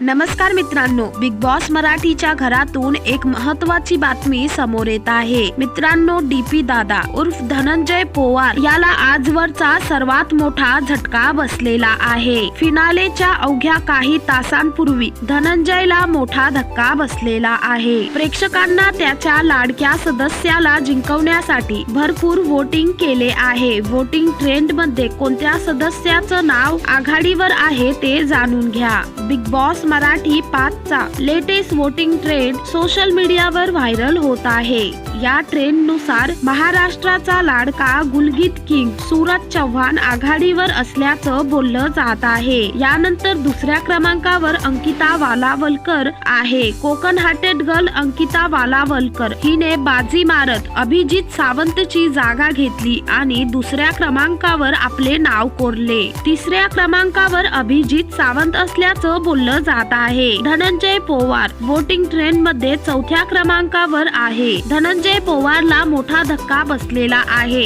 नमस्कार मित्रांनो big boss मराठीच्या घरातून एक महत्वाची बातमी समोर येत आहे. मित्रांनो डीपी दादा उर्फ धनंजय पोवार याला आजवरचा सर्वात मोठा झटका बसलेला आहे. फिनालेच्या अवघ्या काही तासांपूर्वी धनंजयला मोठा धक्का बसलेला आहे. प्रेक्षकांना त्याच्या लाडक्या सदस्याला जिंकवण्यासाठी भरपूर वोटिंग केले आहे. वोटिंग ट्रेंडमध्ये कोणत्या सदस्याचं नाव आघाडीवर आहे ते जाणून घ्या. बिग बॉस मराठी पाचचा लेटेस्ट वोटिंग ट्रेंड सोशल मीडियावर व्हायरल होत आहे. या ट्रेंडनुसार महाराष्ट्राचा लाडका गुलगीत किंग सूरज चव्हाण आघाडीवर असल्याचं बोललं जात आहे. यानंतर दुसऱ्या क्रमांकावर अंकिता वालावलकर आहे. Kokan hearted girl Ankita Walawalkar. हिने बाजी मारत अभिजित सावंतची जागा घेतली आणि दुसऱ्या क्रमांकावर आपले नाव कोरले. तिसऱ्या क्रमांकावर अभिजित सावंत असल्याचं बोललं जात आहे. धनंजय पोवार वोटिंग ट्रेंडमध्ये चौथ्या क्रमांकावर आहे. धनंजय म्हणजे पोवारला मोठा धक्का बसलेला आहे.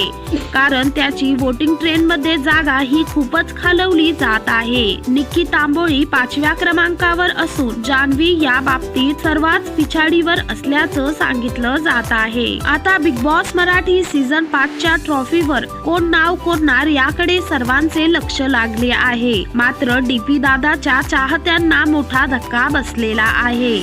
कारण त्याची वोटिंग ट्रेन मध्ये जागा ही खूपच खालवली जात आहे. निक्की तांबोळी पाचव्या क्रमांकावर असून जान्हवी या बाबतीत सर्वात पिछाडीवर असल्याचं सांगितलं जात आहे. आता बिग बॉस मराठी सीझन पाचच्या ट्रॉफीवर कोण नाव कोरणार याकडे सर्वांचे लक्ष लागले आहे. मात्र डीपी दादाच्या चाहत्यांना मोठा धक्का बसलेला आहे.